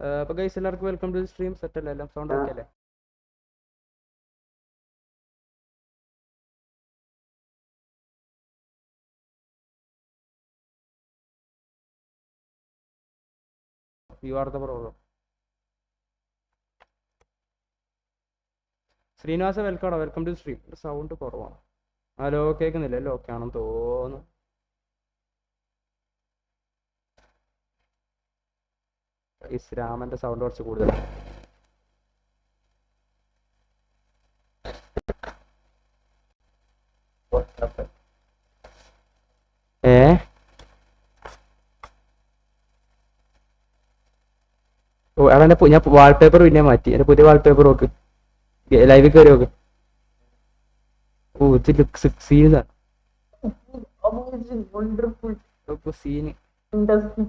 അപ്പോൾ ഗൈസ് എല്ലാവർക്കും welcome to stream set അല്ലേ എല്ലാം സൗണ്ട് ഓക്കെ അല്ലേ? You are the problem Srinivasa വെൽക്കാണോ welcome to stream sound കുറവാണ്. ഹലോ കേൾക്കുന്നില്ല അല്ലേ ഓക്കെ ആണെന്ന് തോന്നുന്നു. ഗൈസ് രാമന്റെ സൗണ്ട് കുറച്ച് കൂടുതൽ ഏ? ഓ അവിടെ എന്റെ ഞാൻ വാൾപേപ്പർ പിന്നെ മാറ്റി. എന്റെ പുതിയ വാൾപേപ്പർ നോക്ക്. ലൈവിൽ കയറി നോക്ക്. ഓ ഇത് ലുക്ക് സീനാ amazing, wonderful, ഇപ്പൊ സീന് fantastic.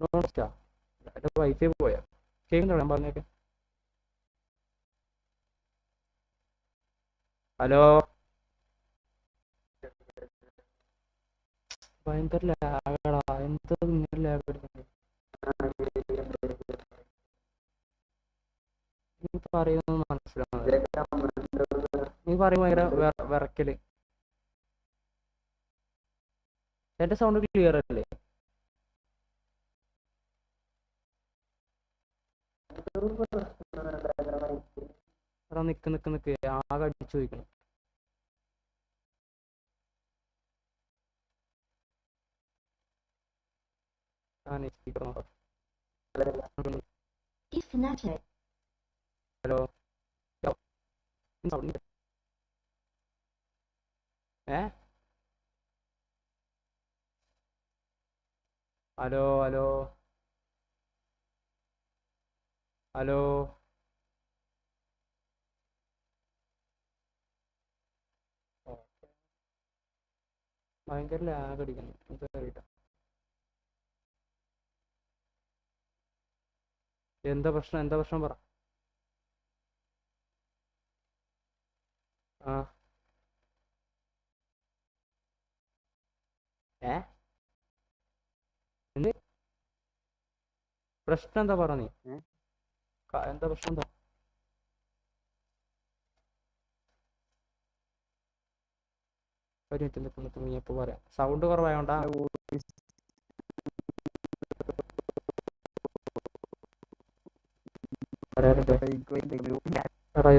അൺലോൺസ്റ്റാ എന്റെ വൈഫൈ പോയാ കേൾക്കണ്ടോ ഞാൻ പറഞ്ഞേക്കെ ഹലോ ഭയങ്കര ലാഗടാ എന്താ ഇങ്ങനെ ലാഗ് അടിക്കുന്നത് നീ പറയുന്നത് മനസ്സിലാവുന്നത് നീ എന്റെ സൗണ്ട് ക്ലിയർ അല്ലേ എടാ നിക്ക് നിക്ക് നിക്ക്. ആകെ അടിച്ചു ചോദിക്കണം. ഹലോ. ഏ? Hello hello. ഹലോ. ഭയങ്കര ലാഗ് അടിക്കുന്നു. എന്താ പ്രശ്നം? എന്താ പ്രശ്നം പറ. ആ. ഏ? പ്രശ്നം എന്താ പറ നീ? ക- എന്താ പ്രശ്നം എന്താ ഒരു മിനിറ്റ് നിൽക്കും നിൽക്കും നീ എപ്പോ പറയാം. സൗണ്ട് കുറവായോണ്ടാ.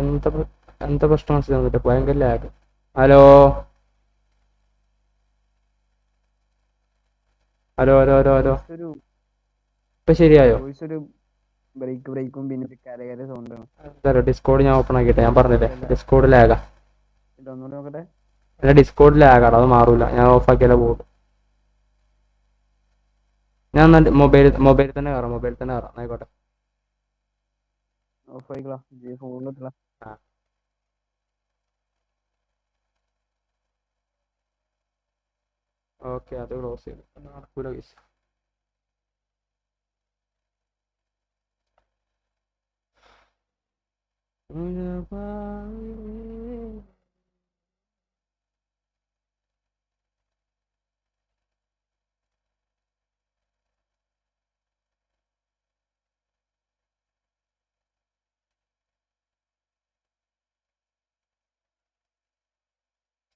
എന്താ പ്ര- എന്താ പ്രശ്നം മനസ്സിലാവുന്നില്ല. ഭയങ്കര lag hello hello hello hello hello ഇപ്പൊ ശരിയായോ? ബ്രേക്ക് ബ്രേക്കും പിന്നെ കരകര സൗണ്ടാണ് ഡിസ്കോഡ് ഞാൻ ഓപ്പൺ ആക്കിട്ടെ ഞാൻ പറഞ്ഞില്ലേ ഡിസ്കോഡ് ലാഗാ ഇതൊന്നുകൂടി നോക്കട്ടെ. എന്റെ ഡിസ്കോഡ് ലാഗാണ് അത് മാറൂല. ഞാൻ ഓഫ് ആക്കിയാലേ പോകും ഞാൻ മൊബൈൽ മൊബൈലിൽ തന്നെ കയറാം മൊബൈലിൽ തന്നെ കയറാം ആയിക്കോട്ടെ ഓഫ് ആയിക്കളാ. ഫോണിലെത്തല ഓക്കെ അത് ക്ലോസ് ചെയ്തു. നടക്കൂല കേസ്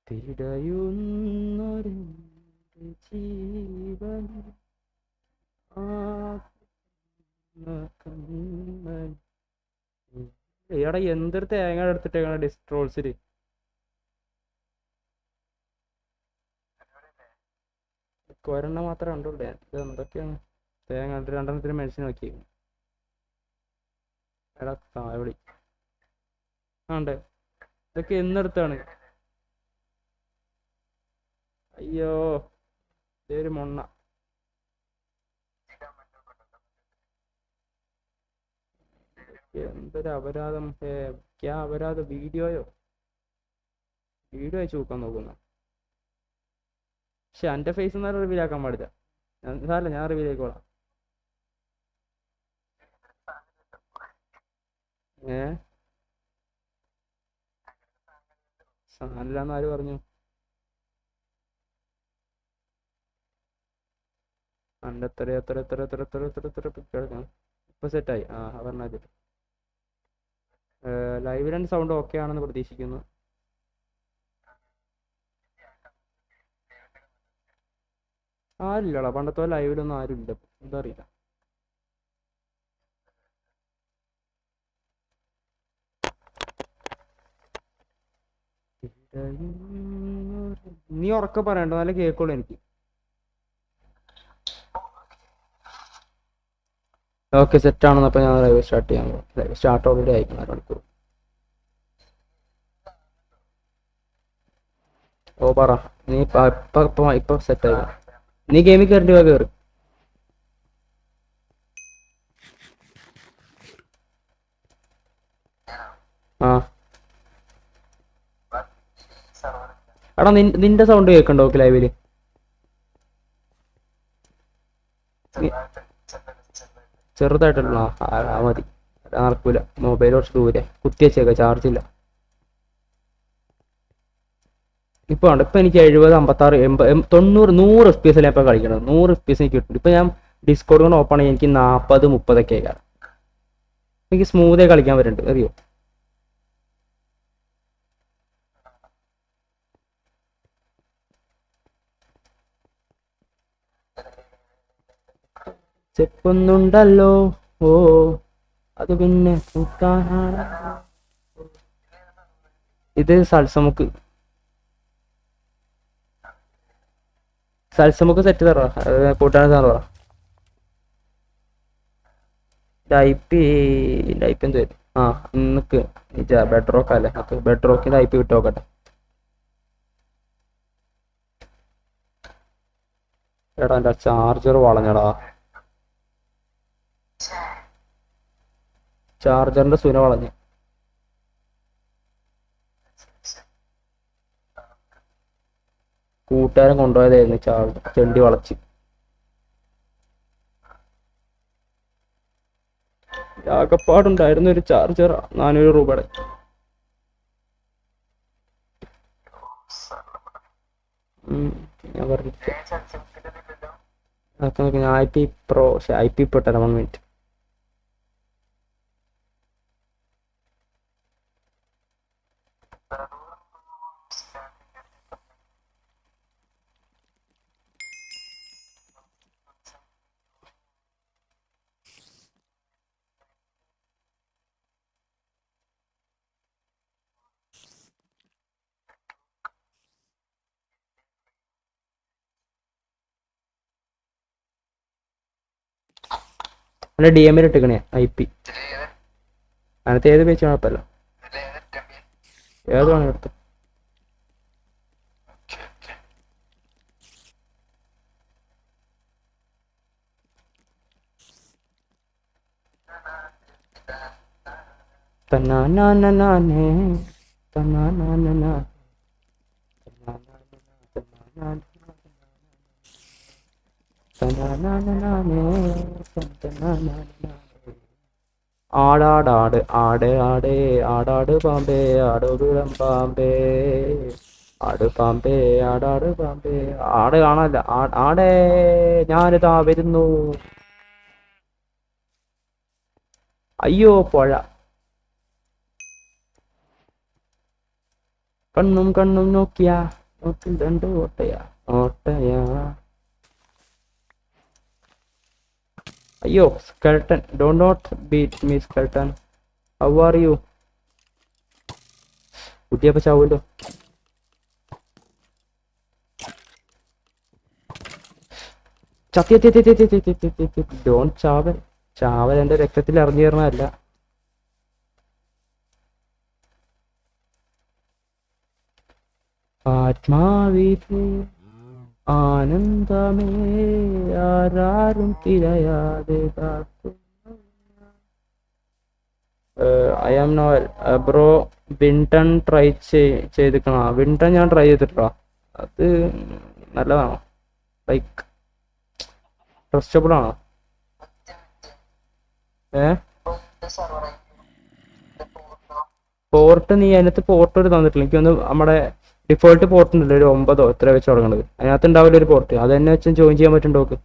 തിരയുന്നൊരെന്റെ ജീവൻ എടാ എന്തൊരു തേങ്ങ എടുത്തിട്ടേക്കാണ് ഡിസ്ട്രോൾസിൽ ഒരെണ്ണം മാത്രമേ കണ്ടുള്ളൂ എന്തൊക്കെയാണ്? തേങ്ങ രണ്ടെണ്ണത്തിന് മെഡിസിൻ നോക്കി. എടാ താവളി ആണ്ട് ഇതൊക്കെ എന്നെടുത്താണ് അയ്യോ ഇതൊരു മൊണ്ണ. എന്തൊരു അപരാധം ഹേ ക്യാ അപരാധ വീഡിയോയോ? വീഡിയോ അയച്ചു നോക്കാൻ നോക്കുന്ന. പക്ഷെ എന്റെ ഫേസ് ഒന്നും റിവീൽ ആക്കാൻ പാടില്ല. സാരമില്ല ഞാൻ റിവീൽ ആയിക്കോളാം. ഏ? സാധനമില്ലാന്ന് ആര് പറഞ്ഞു? അന്റെ എത്ര എത്ര എത്ര എത്ര എത്ര എത്ര എത്ര പിക്ക് എടുക്കണം ഇപ്പൊ സെറ്റായി ആ പറഞ്ഞാൽ ലൈവ് രണ്ട് സൗണ്ട് ഓക്കെ ആണെന്ന് പ്രതീക്ഷിക്കുന്നു. ആരില്ലടാ പണ്ടത്തെ ലൈവിലൊന്നും ആരും ഇതറിയില്ല നീ ഉറക്കെ പറയണ്ട നല്ല കേക്കുള്ളൂ എനിക്ക്. ഓക്കെ സെറ്റ് ആണെന്നപ്പോൾ ഞാൻ ലൈവ് സ്റ്റാർട്ട് ചെയ്യാൻ ലൈവ് സ്റ്റാർട്ട് ഓൾറെഡി ആയിരിക്കും അര മണിക്കൂർ. ഓ പറ. നീ ഇപ്പൊ ഇപ്പൊ ഇപ്പൊ ആയി. നീ ഗെയിമിൽ കയറി വാ കയറി എടാ നിന്റെ സൗണ്ട് കേൾക്കണ്ടോ? ലൈവിൽ ചെറുതായിട്ടുള്ള ആ മതി. ആർക്കൂല മൊബൈൽ കുറച്ച് ദൂരെ. കുത്തി വെച്ചേക്ക ചാർജ് ഇല്ല. ഇപ്പൊ ഉണ്ട് ഇപ്പൊ എനിക്ക് എഴുപത് അമ്പത്താറ് എൺപത് തൊണ്ണൂറ് നൂറ് എഫ് പി എസ് ഇപ്പൊ കളിക്കണം നൂറ് എഫ് പി എസ് എനിക്ക് കിട്ടും. ഇപ്പൊ ഞാൻ ഡിസ്കോഡ് കൊണ്ട് ഓപ്പൺ ആയി. എനിക്ക് നാൽപ്പത് മുപ്പതൊക്കെ ആയിക്കാരം എനിക്ക് സ്മൂതായി കളിക്കാൻ പറ്റുന്നുണ്ട് അറിയോ? ചെപ്പൊന്നുണ്ടല്ലോ. ഓ അത് പിന്നെ ഇത് സൽസമുക്ക്. സൽസമുക്ക് സെറ്റ് തറ കൂട്ടാൻ സാർ പറ ടൈപ്പ് ടൈപ്പ് എന്ത് വരും? ആ നിനക്ക് ബെഡ് റോക്ക് അല്ലേ? നമുക്ക് ബെഡ് റോക്കിന് ടൈപ്പ് വിട്ട് നോക്കട്ടെ. എടാ എന്റെ ചാർജർ വളഞ്ഞടാ. ചാർജറിന്റെ സുന വളഞ്ഞു. കൂട്ടുകാരൻ കൊണ്ടുപോയതായിരുന്നു ചാർജർ ചെണ്ടി വളച്ച്. ആകപ്പാടുണ്ടായിരുന്ന ഒരു ചാർജർ നാനൂറ് രൂപയുടെ ഞാൻ പറഞ്ഞു I P pro I P പെട്ടല്ല one minute അല്ല ഡി എമ്മിൽ ഇട്ടിക്കണേ ഐ പി അങ്ങനത്തെ ഏത് പേച്ച് കുഴപ്പമില്ല ഏത് വേണം എടുത്തു. തന്നാനാനനാനേ, തന്നാനാനനാ, തന്നാനാനനാനേ, തന്നാനാനനാനേ. ആടാടാട് ആട് ആടേ ആടാട് പാമ്പേ ആടോടുളം പാമ്പേ. ആട് പാമ്പേ ആടാട് പാമ്പേ. ആട് കാണാല്ല ആടേ ഞാനിതാ വരുന്നു. അയ്യോ പുഴ. കണ്ണും കണ്ണും നോക്കിയാ നോക്കിൽ രണ്ട് ഓട്ടയാ ഓട്ടയാ. അയ്യോ skeleton do not beat me skeleton how are you Kuttiyappa ചാവുമല്ലോ. ഡോൺ ചാവൽ. ചാവൽ എന്റെ രക്തത്തിൽ ഇറങ്ങി വരണമല്ല ആത്മാവിലെ ആനന്ദമേ ആരാരും തിരയാതെ ഐ ആം നോവൽ ബ്രോ വിൻടൺ ട്രൈ ചെയ്തിക്കണ? വിൻടൺ ഞാൻ ട്രൈ ചെയ്തിട്ടോ? അത് നല്ലതാണോ? ലൈക്ക് ട്രസ്റ്റബിൾ ആണോ ഏ? പോർട്ട് നീ അതിനകത്ത് പോർട്ട് ഒരു തന്നിട്ടില്ല. എനിക്കൊന്ന് നമ്മുടെ ഡിഫോൾട്ട് പോർട്ട് ഉണ്ടല്ലോ ഒരു ഒമ്പതോ എത്ര വെച്ച് തുടങ്ങണത്. അതിനകത്ത് ഉണ്ടാവില്ല ഒരു പോർട്ട് അത് തന്നെ വെച്ച് ജോയിൻ ചെയ്യാൻ പറ്റും ഡോക്ക്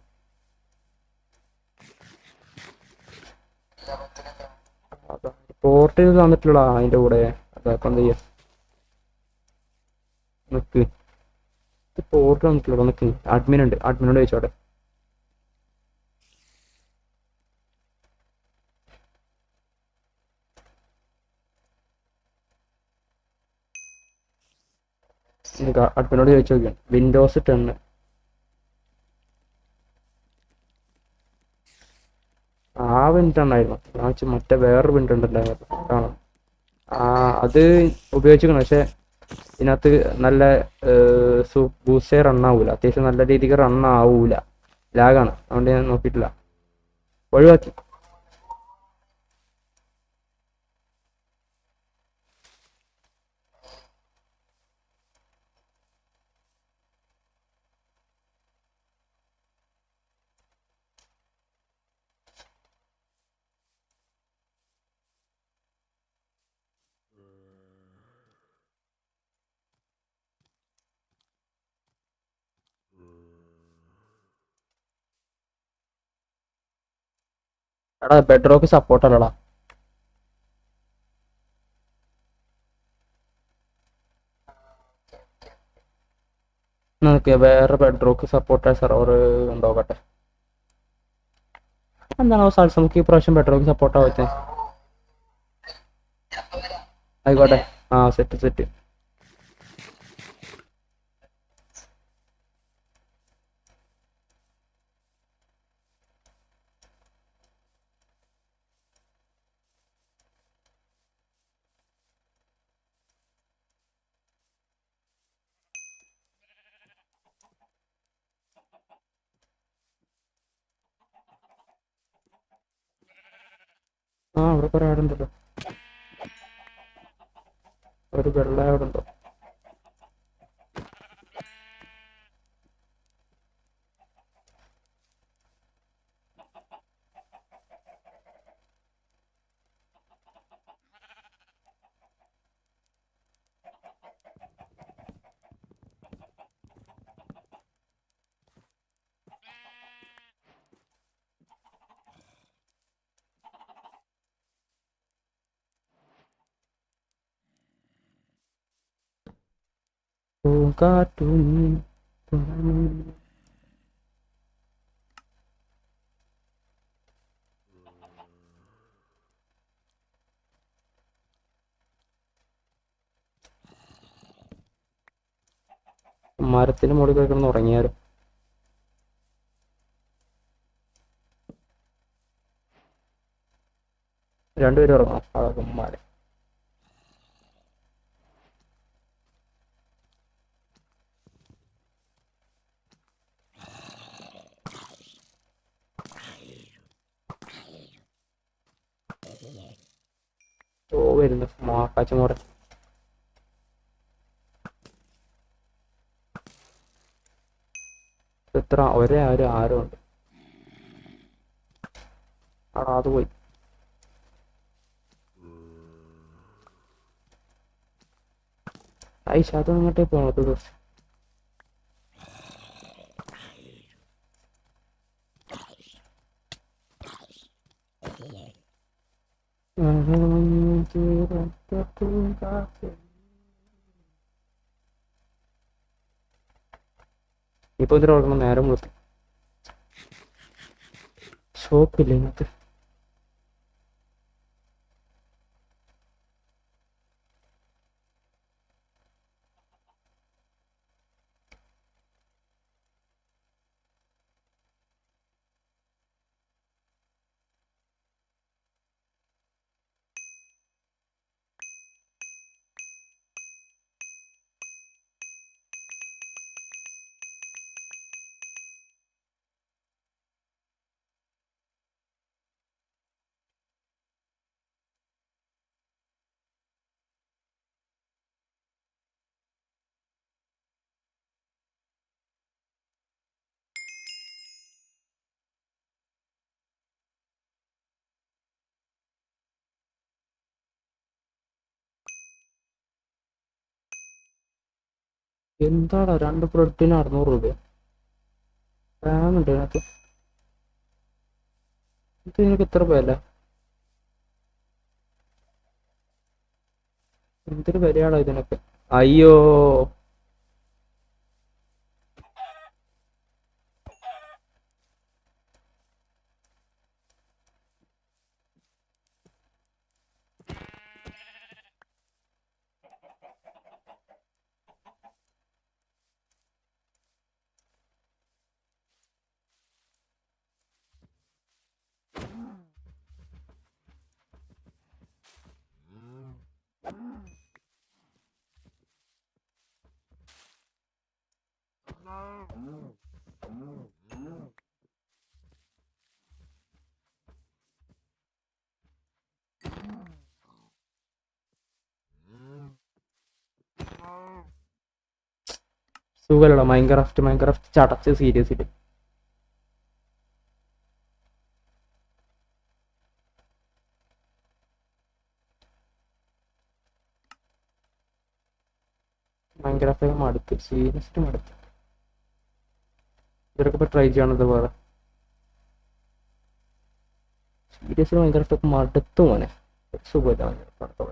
പോർട്ട് തന്നിട്ടുള്ള അതിന്റെ കൂടെ. എന്ത് ചെയ്യാ. നിക്ക്. പോർട്ട് തന്നിട്ടുള്ളൂ നിക്ക്. അഡ്മിൻ ഉണ്ട് അഡ്മിനോട് ചോദിച്ചോട്ടെ. അഡ്മിനോട് ചോദിച്ചു നോക്കിയാണ് വിൻഡോസ് ടെന്ന് ആ വിൻഡ് ഉണ്ടായിരുന്നു. മറ്റേ വേറൊരു വിൻഡ് ഉണ്ടല്ലായിരുന്നു കാണാം. ആ അത് ഉപയോഗിച്ചിരിക്കണം പക്ഷെ ഇതിനകത്ത് നല്ല ബൂസ്റ്റേ റൺ ആവൂല. അത്യാവശ്യം നല്ല രീതിക്ക് റൺ ആവൂല. ലാഗാണ് അതുകൊണ്ട് ഞാൻ നോക്കിയിട്ടില്ല. ഒഴിവാക്കി. എടാ ബെഡ് റോക്ക് സപ്പോർട്ട് അല്ലടാ. നമുക്ക് വേറെ ബെഡ് റോക്ക് സപ്പോർട്ട് സെർവർ ഉണ്ടോക്കട്ടെ എന്താണ് സാൽസ് നമുക്ക് ഈ പ്രാവശ്യം ബെഡ് റോക്ക് സപ്പോർട്ട് ആയിക്കോട്ടെ. ആ സെറ്റ് സെറ്റ് ആ അവിടെ കുറെ ഒരു വെള്ള കാട്ടും മരത്തിന് മുകളിൽ കിടക്കണം ഉറങ്ങിയാലും? രണ്ടുപേരും ഉറങ്ങണം. അതൊക്കെ ഓ വരുന്നു. മാക്കാച്ചമോടെ എത്ര ഒരേ ഒരു ആരും ഉണ്ട് ആടാ അത് പോയി. ഐഷ അത് അങ്ങോട്ടേ പോണത് ഇപ്പൊ ഓർക്കണം നേരം കൊടുത്തു ഷോപ്പില്ല എന്താടാ രണ്ട് ബ്രെഡിന് അറുന്നൂറ് രൂപ ഉണ്ട് ഇതിനകത്ത് ഇത് നിനക്ക് എത്ര വില? എന്തൊരു വിലയാണോ ഇതിനൊക്കെ? അയ്യോ. സുഖമല്ലടാ മൈൻക്രാഫ്റ്റ് മൈൻക്രാഫ്റ്റ് ചടച്ച് സീരിയസിൽ മൈൻക്രാഫ്റ്റ് മടുത്ത് സീരിയസ്ലി മടുത്ത്. ഇവരൊക്കെ ഇപ്പൊ ട്രൈ ചെയ്യണത് വേറെ. സീരിയസ്ലി മൈൻക്രാഫ്റ്റ് ഒക്കെ മടുത്തു മോനെ. സുഖമില്ല മൈൻക്രാഫ്റ്റ് അടുത്ത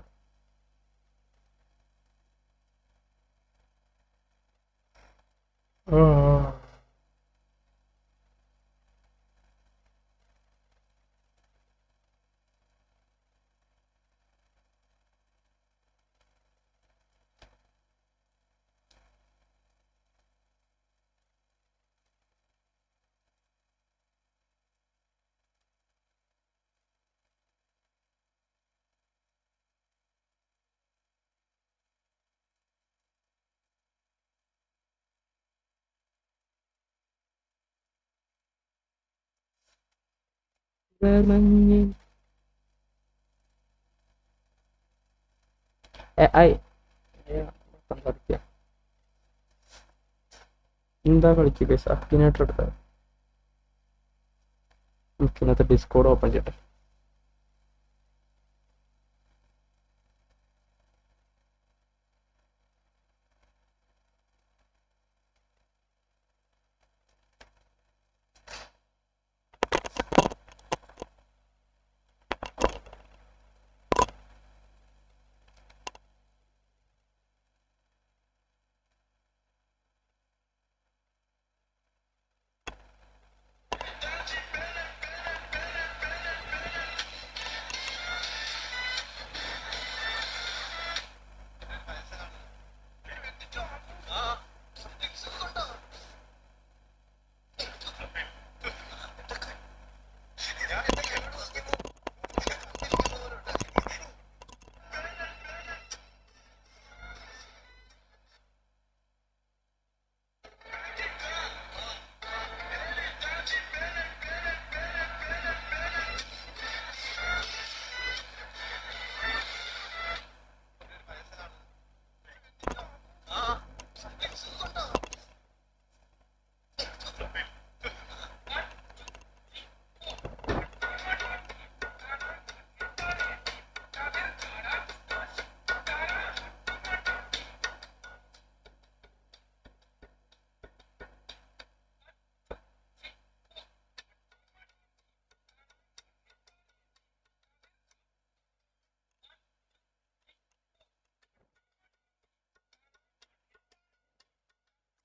മഞ്ഞ്. ഐ. കളിക്കുക എന്താ കളിക്കുക അക്കിനേറ്റർ എടുത്ത നമുക്ക് ഇന്നത്തെ ഡിസ്കോഡ് ഓപ്പൺ ചെയ്യട്ടെ.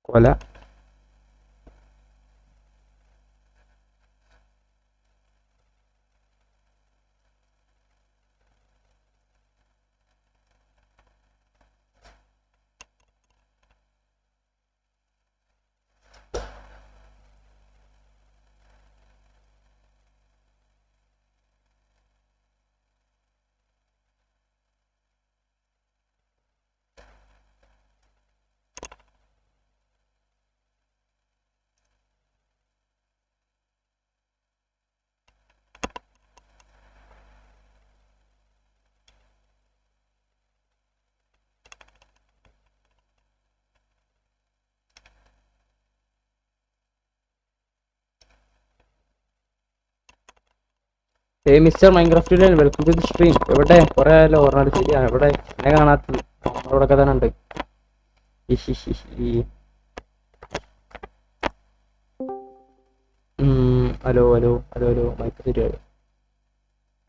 കൊല ഏ mister Minecraft welcome to the stream എവിടെ കുറെ ആയാലും ഓർമ്മ ശരിയാണ് എവിടെ എന്നെ കാണാത്തത് അവിടെയൊക്കെ തന്നെ ഉണ്ട് hello hello hello hello mike ശരിയായോ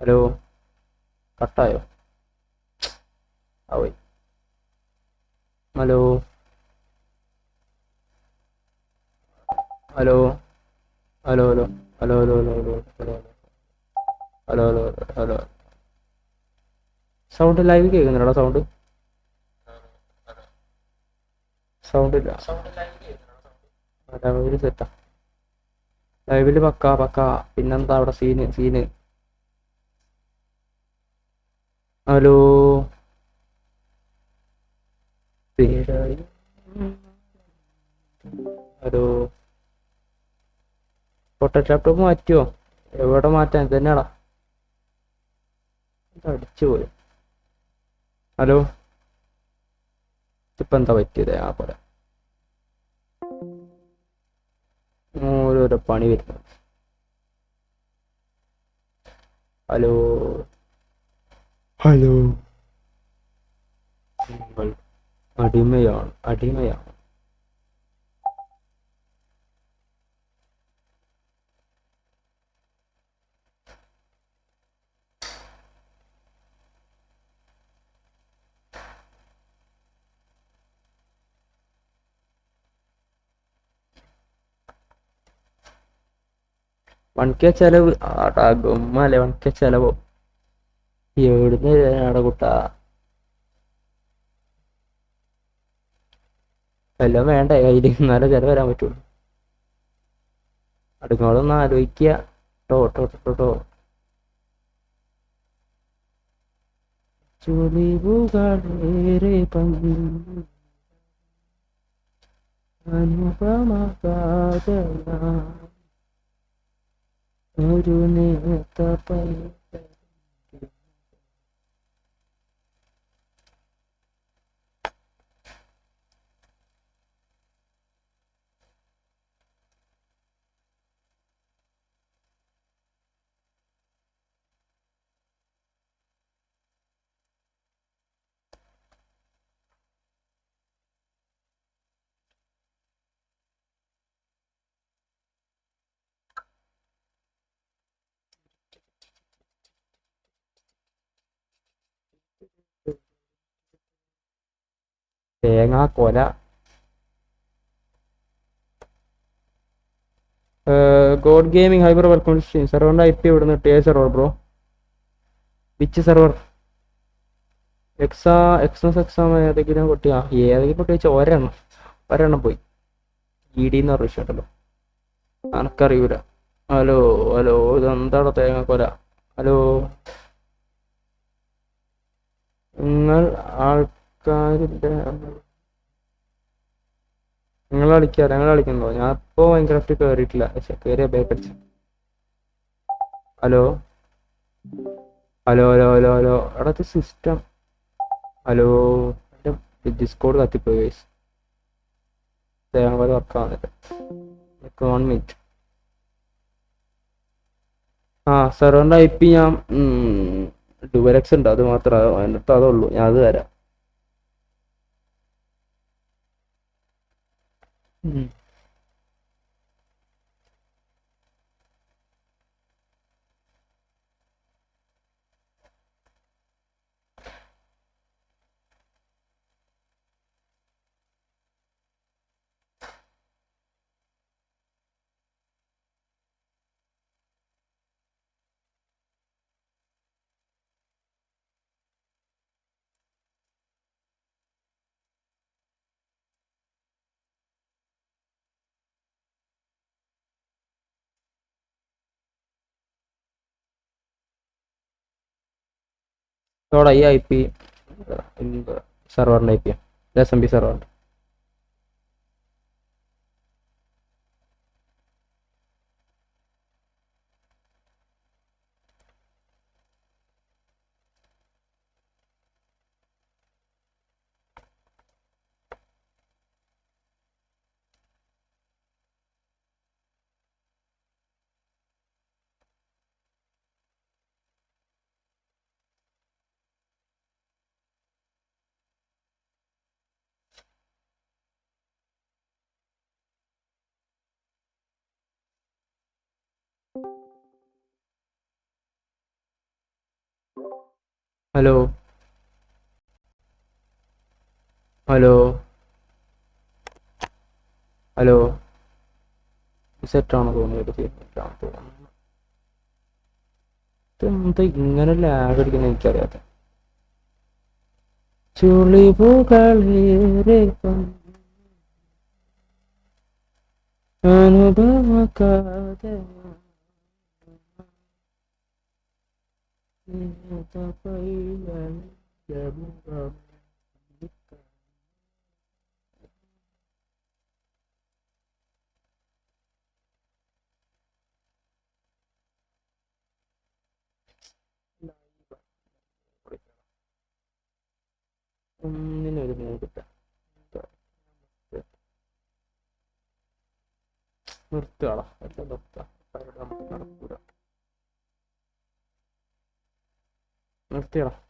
hello കട്ടായോ ആ പോയി hello hello hello hello hello hello hello hello hello hello hello hello. Sound live കേൾക്കുന്നുണ്ടോ സൗണ്ട് സൗണ്ട് ഇല്ല. ലൈവിൽ സെറ്റാ ലൈവിൽ പക്ക പക്ക. പിന്നെന്താ അവിടെ scene scene hello hello photo laptop മാറ്റിയോ? എവിടെ മാറ്റാൻ? തന്നെയാടാ ഇത് അടിച്ചു ഹലോ? ഇപ്പൊ എന്താ പറ്റിയത്? ആ പോലെ ഓരോരോ പണി വരുന്നു. ഹലോ? ഹലോ? നിങ്ങൾ അടിമയാണ് അടിമയാണ്. വൺ കെ ചെലവ്. ആടാ ഗുമ്മല്ലേ വൺ കെ ചെലവോ. എവിടുന്ന് ആടെ കുട്ടാ? എല്ലാം വേണ്ട? കയ്യിൽ എന്നാലേ ചെലവ് വരാൻ പറ്റുള്ളൂ അടുങ്ങളൊന്ന് ആലോചിക്കുക ടോ ടോ ടോ ടോ അനുപമ गुरु ने तपई തേങ്ങാ കൊല ഗോഡ് ഗെയിമിംഗ് ഹൈബർ വെൽക്കം സ്ട്രീം സെർവറിന്റെ ഐ പി ഇവിടുന്ന് ടേ സെർവർ ബ്രോ വിച്ച് സെർവർ എക്സാ എക്സസ് എക്സാം ഏതെങ്കിലും പൊട്ടിയാ? ഏതെങ്കിലും പൊട്ടി വെച്ചാൽ ഒരെണ്ണം. ഒരെണ്ണം പോയി. ഇ ഡി എന്ന് പറഞ്ഞ വിഷയമുണ്ടല്ലോ എനക്കറിയൂല ഹലോ ഹലോ ഇതെന്താണോ തേങ്ങ കൊല ഹലോ. നിങ്ങൾ ആൾക്കാരുടെ നിങ്ങൾ കളിക്കാ ഞങ്ങൾ കളിക്കുന്നുണ്ടോ? ഞാൻ ഇപ്പോ മൈൻക്രാഫ്റ്റ് കയറിയിട്ടില്ല പക്ഷെ കയറിയ ബേക്കടിച്ച hello hello hello hello hello അവിടത്തെ സിസ്റ്റം ഹലോ എന്റെ ഡിസ്കോഡ് കത്തിപ്പോയി വൈസ് തേങ്ങ വർക്ക് ആവുന്നില്ല. വൺ മിനിറ്റ് ആ സെർവറിന്റെ ഐ പി ഞാൻ ഡുവലക്സ് ഉണ്ട് അത് മാത്രം അതിനകത്ത് അതേ ഉള്ളൂ. ഞാൻ അത് തരാം. ഇതോടെ ഈ I P സെർവറിന്റെ I P S M P സെർവറിന്റെ hello. Hello. Hello. സെറ്റാണോ തോന്നിയത് സെറ്റാണ് തോന്നുന്നത്. ഇതെന്താ ഇങ്ങനെ ലാഗ് അടിക്കുന്ന എനിക്കറിയാത്ത. ചുളിവുകളേറെ അനുഭവക്കാതെ ഒന്നിനൊരു മൂടില്ല നിർത്തുകളാ എല്ലാം നിർത്താം നമുക്ക് നടക്കൂല نطيره